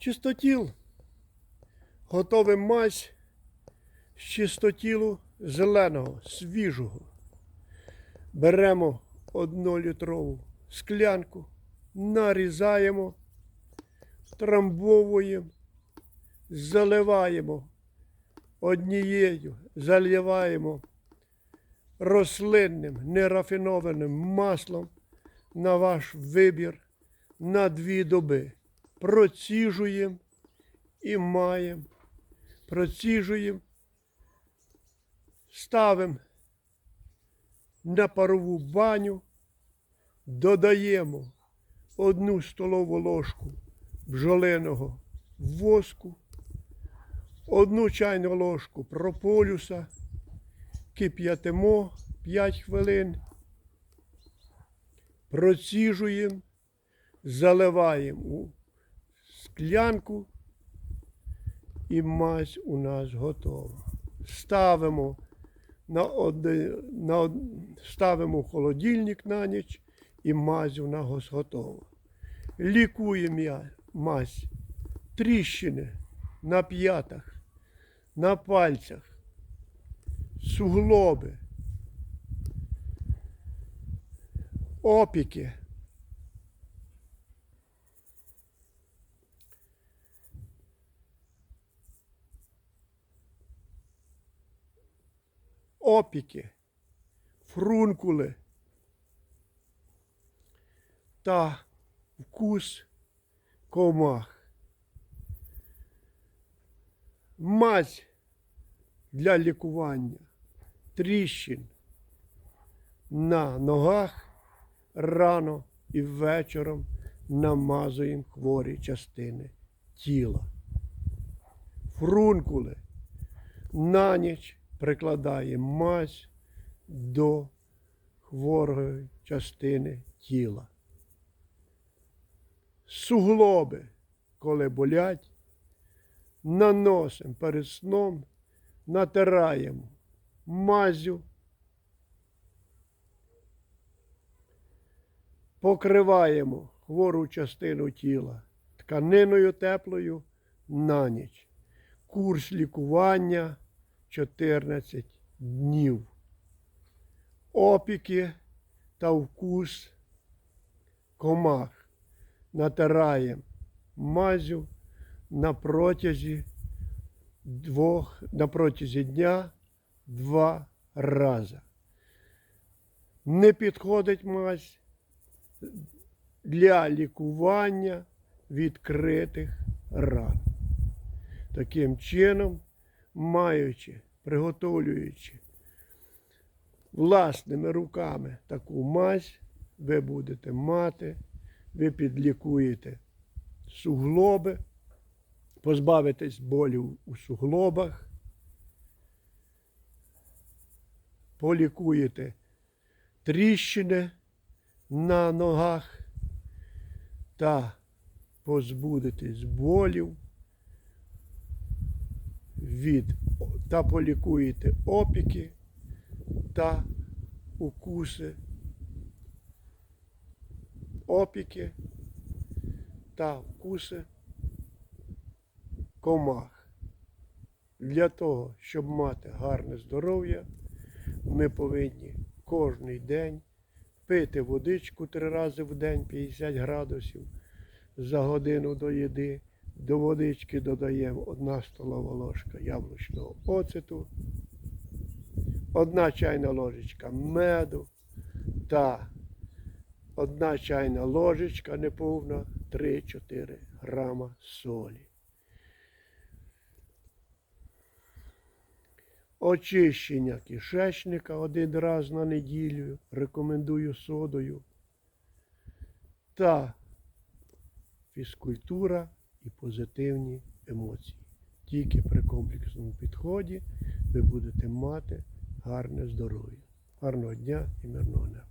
Чистотіл. Готовим мазь з чистотілу зеленого, свіжого. Беремо однолітрову склянку, нарізаємо, трамбовуємо, заливаємо однією, заливаємо рослинним нерафінованим маслом на ваш вибір на дві доби. Проціжуємо і маємо. Проціжуємо, ставимо на парову баню, додаємо одну столову ложку бджолиного воску, одну чайну ложку прополюса, кип'ятимо 5 хвилин, проціжуємо, заливаємо склянку і мазь у нас готова. Ставимо на оди, на, ставимо в холодильник на ніч і мазь у нас готова. Лікуємо я мазь тріщини на п'ятах, на пальцях, суглоби, опіки. Опіки, фрункули та вкус комах. Мазь для лікування тріщин на ногах рано і вечором намазуємо хворі частини тіла. Фрункули на ніч прикладає мазь до хворої частини тіла. Суглоби, коли болять, наносимо перед сном, натираємо мазю, покриваємо хвору частину тіла тканиною теплою на ніч. Курс лікування 14 днів. Опіки та вкус комах натираємо мазю на протязі двох, на протязі дня два рази. Не підходить мазь для лікування відкритих ран. Таким чином, маючи, приготовлюючи власними руками таку мазь, ви будете мати, ви підлікуєте суглоби, позбавитесь болю у суглобах, полікуєте тріщини на ногах та позбудетесь болів від та полікуєте опіки та укуси, опіки та вкуси комах. Для того, щоб мати гарне здоров'я, ми повинні кожний день пити водичку три рази в день 50 градусів за годину до їди. До водички додаємо одна столова ложка яблучного оцету, одна чайна ложечка меду та одна чайна ложечка неповна 3-4 грама солі. Очищення кишечника один раз на неділю рекомендую содою. Та фізкультура і позитивні емоції. Тільки при комплексному підході ви будете мати гарне здоров'я. Гарного дня і мирного неба.